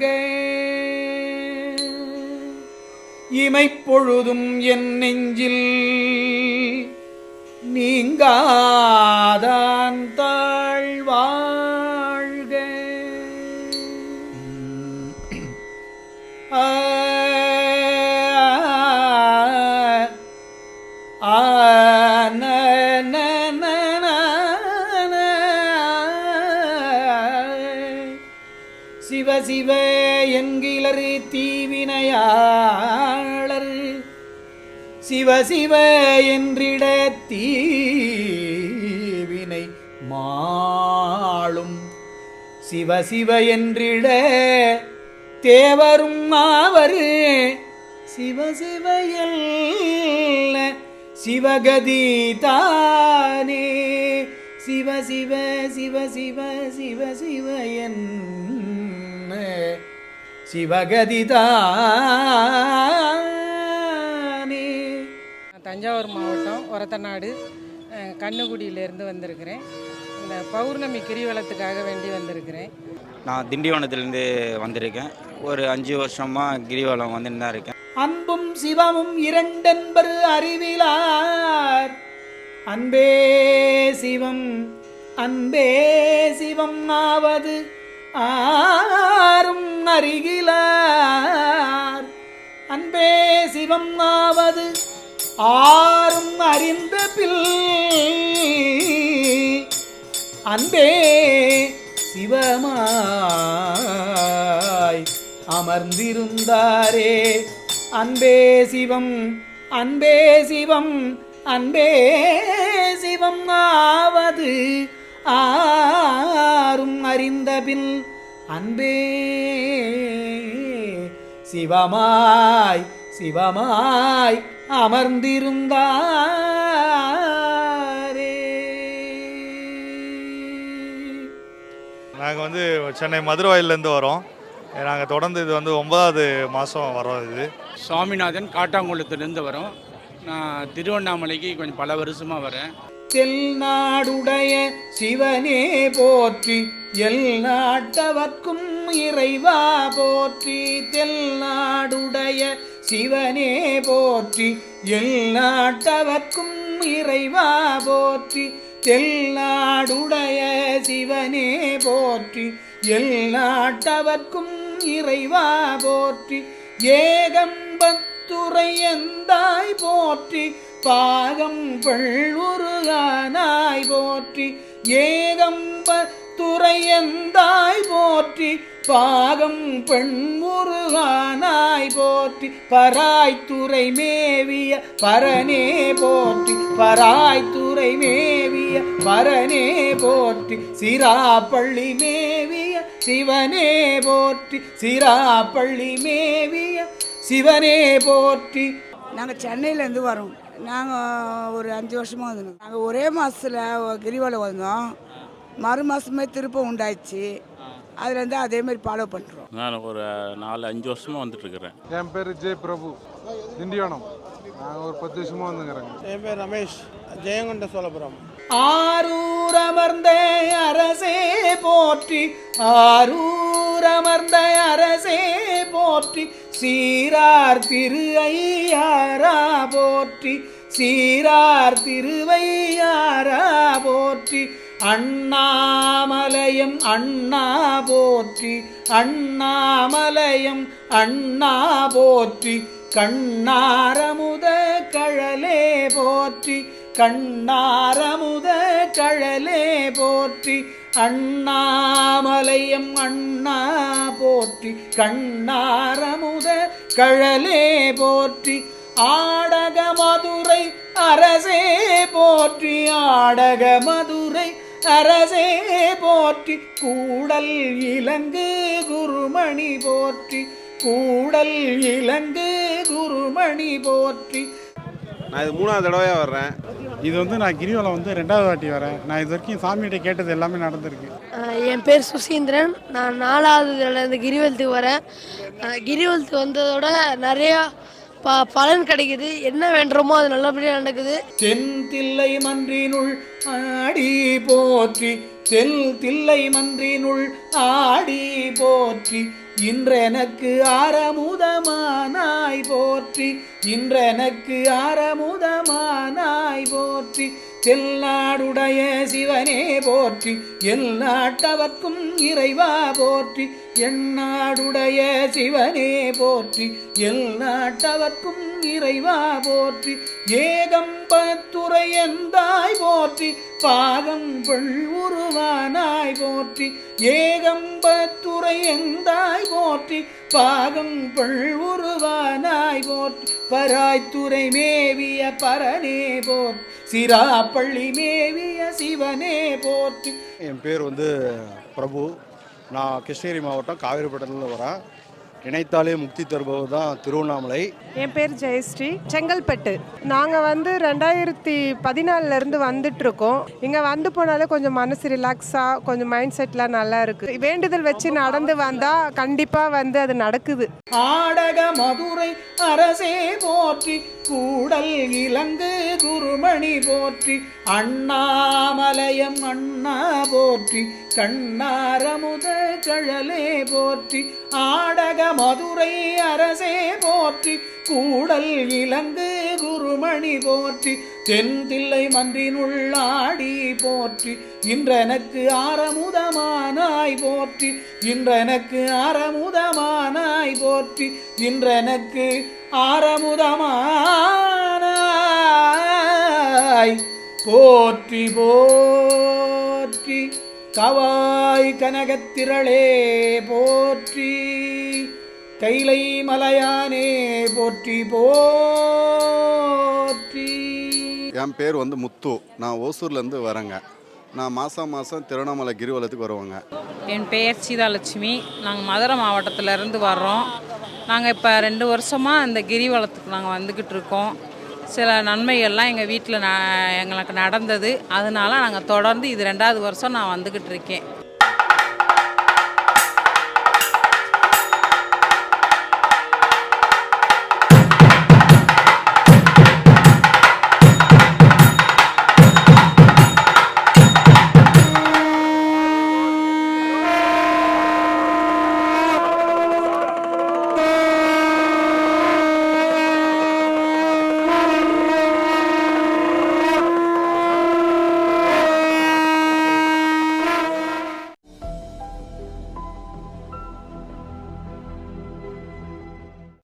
வாழ்க இமைப்பொழுதும் என் நெஞ்சில் நீங்காதான் தாழ்வாழ்க. ஆ என்கிலர் தீவினையாளர். சிவ சிவ என்றிட தீவினை மாளும். சிவ சிவ என்றிட தேவரும் ஆவர். சிவ சிவ சிவகதி தானே. சிவ சிவ சிவ சிவ சிவ சிவ என்ன சிவகதி தானே நான் தஞ்சாவூர் மாவட்டம் ஒரத்தநாடு அஹ், கண்ணுக்குடியிலேருந்து வந்திருக்கிறேன். இந்த பௌர்ணமி கிரிவலத்துக்காக வேண்டி வந்திருக்கிறேன். நான் திண்டிவனத்துலேருந்து வந்திருக்கேன். ஒரு அஞ்சு வருஷமாக கிரிவலம் வந்துன்னு தான் இருக்கேன். அன்பும் சிவமும் இரண்டென்பர் அறிவிலார். அன்பே சிவம் அன்பே சிவம் ஆவது ஆரும் அருகிலார் அன்பே சிவம் ஆவது ஆறும் அறிந்த பில். அன்பே சிவமாய் அமர்ந்திருந்தாரே. அன்பே சிவம் அன்பே சிவம் அன்பே சிவம் ஆவது ஆரும் அறிந்தபின் அன்பே சிவமாய் சிவமாய் அமர்ந்திருந்தாரே. நாங்கள் வந்து சென்னை மதுரவாயிலேருந்து வரோம். நாங்கள் தொடர்ந்து இது வந்து ஒன்பதாவது மாதம் வரோம் இது. சுவாமிநாதன் காட்டாங்குளத்துலேருந்து வரோம். நான் திருவண்ணாமலைக்கு கொஞ்சம் பல வருஷமாக வரேன். தென்னாடுடைய சிவனே போற்றி எல் நாட்டவர்க்கும் இறைவா போற்றி தென்னாடுடைய சிவனே போற்றி எல் நாட்டவர்க்கும் இறைவா போற்றி தென்னாடுடைய சிவனே போற்றி எல் நாட்டவர்க்கும் இறைவா போற்றி ஏகம்பத்துரை எந்தாய் போற்றி பாகம் பள்ளுருகானாய் போற்றி ஏகம்ப துறையந்தாய் போற்றி பாகம் பெண்முருகானாய் போற்றி பராய்த்துறை மேவிய பரனே போற்றி பராய்த்துறை மேவிய பரனே போற்றி சிராப்பள்ளி மேவிய சிவனே போற்றி சிராப்பள்ளி மேவிய சிவனே போற்றி. நாங்கள் சென்னையிலேருந்து வரோம். நாங்கள் ஒரு அஞ்சு வருஷமாக வந்தோம் நாங்கள் ஒரே மாதத்தில் கிரிவலம் வந்தோம். மறு மாதமே திருப்பம் உண்டாயிடுச்சு. அதுலேருந்து அதே மாதிரி ஃபாலோ பண்ணுறோம் நான் ஒரு நாலு அஞ்சு வருஷமாக வந்துட்டுருக்கிறேன் என் பேர் ஜே பிரபு. திண்டிவனம். நாங்கள் ஒரு பத்து வருஷமாக வந்துங்கிறேங்க என் பேர் ரமேஷ். ஜெயங்கொண்ட சோழபுரம். ஆரூர் அமர்ந்த அரசே போற்றி ஆரூர் அமர்ந்த அரசே போற்றி. சீரார் திரு ஐயாரா போற்றி. சீரார் திருவையாரா போற்றி. அண்ணாமலையம் அண்ணா போற்றி. அண்ணாமலையம் அண்ணா போற்றி. கண்ணாரமுத கழலே போற்றி. கண்ணாரமுத கழலே போற்றி. அண்ணாமலையம் அண்ணா போற்றி கண்ணாரமுத கழலே போற்றி ஆடக மதுரை அரசே போற்றி ஆடக மதுரை அரசே போற்றி கூடல் இலங்கு குருமணி போற்றி கூடல் இலங்கு குருமணி போற்றி நான் இது மூணாவது தடவையாக வர்றேன். இது வந்து நான் கிரிவலம் வந்து ரெண்டாவது வாட்டி வரேன். நான் இது வரைக்கும் சாமிகிட்ட கேட்டது எல்லாமே நடந்திருக்கு. என் பேர் சுசீந்திரன். நான் நாலாவது தடவை இந்த கிரிவலத்துக்கு வரேன். கிரிவலத்துக்கு வந்ததோட நிறையா ப பலன் கிடைக்குது. என்ன வேண்டுமோ அது நல்லபடியாக நடக்குது. தென்தில்லை மன்றினுள் ஆடி போற்றி தெல் தில்லை மன்றினுள் ஆடி போற்றி இன்றெனக்கு ஆரமுதமானாய் போற்றி இன்றெனக்கு ஆரமுதமானாய் போற்றி தெல்லாடுடைய சிவனே போற்றி எல்லாட்டவர்க்கும் இறைவா போற்றி எண்ணாடுடைய சிவனே போற்றி எல்லாட்டவர்க்கும் இறைவா போற்றி ஏகம்பத்துறை எந்தாய் போற்றி பாகம் பெள் உருவானாய் போற்றி ஏகம்பத்துறை எந்தாய் போற்றி பாகம் பெள் உருவானாய் போற்றி பராய்த்துறை மேவிய பரனே போர் சிராப்பள்ளி மேவிய சிவனே போற்றி. என் பேர் வந்து பிரபு. நான் கிருஷ்ணகிரி மாவட்டம் காவேரிப்பட்டினத்தில் வரேன் நினைத்தாலே முக்தி தருபவர் தான் திருவண்ணாமலை. என் பேர் ஜெயஸ்ரீ. செங்கல்பட்டு. நாங்கள் வந்து ரெண்டாயிரத்தி பதினாலிருந்து வந்துட்டுருக்கோம் இங்கே வந்து போனாலே கொஞ்சம் மனசு ரிலாக்ஸாக கொஞ்சம் மைண்ட் செட்லாம் நல்லா இருக்குது வேண்டுதல் வச்சு நடந்து வந்தால் கண்டிப்பாக வந்து அது நடக்குது. ஆடக மதுரை அரசே போற்றி கூடல் இலங்கு குருமணி போற்றி அண்ணாமலயம் அண்ணா போற்றி கண்ணாரமுத கழலே போற்றி ஆடக மதுரை அரசே போற்றி கூடல் இலங்கு குருமணி போற்றி தென்தில்லை மன்றினுள்ளாடி போற்றி இன்றெனக்கு ஆரமுதமானாய் போற்றி இன்றெனக்கு ஆரமுதமானாய் போற்றி இன்றெனக்கு ஆரமுதமானாய். போற்றி போற்றி. கவாய் கனகத்திரளே போற்றி கைலை மலையானே போற்றி போற்றி. என் பேர் வந்து முத்து. நான் ஓசூர்லேருந்து வரேங்க. நான் மாதம் மாதம் திருவண்ணாமலை கிரிவலத்துக்கு வருவேங்க. என் பெயர் சீதாலட்சுமி. நாங்கள் மதுரை மாவட்டத்திலேருந்து வர்றோம். நாங்கள் இப்போ ரெண்டு வருஷமாக இந்த கிரிவலத்துக்கு நாங்கள் வந்துக்கிட்டு இருக்கோம். சில நன்மைகள்லாம் எங்கள் வீட்டில் நான் எங்களுக்கு நடந்தது. அதனால நாங்கள் தொடர்ந்து இது ரெண்டாவது வருஷம் நான் வந்துக்கிட்டு இருக்கேன்.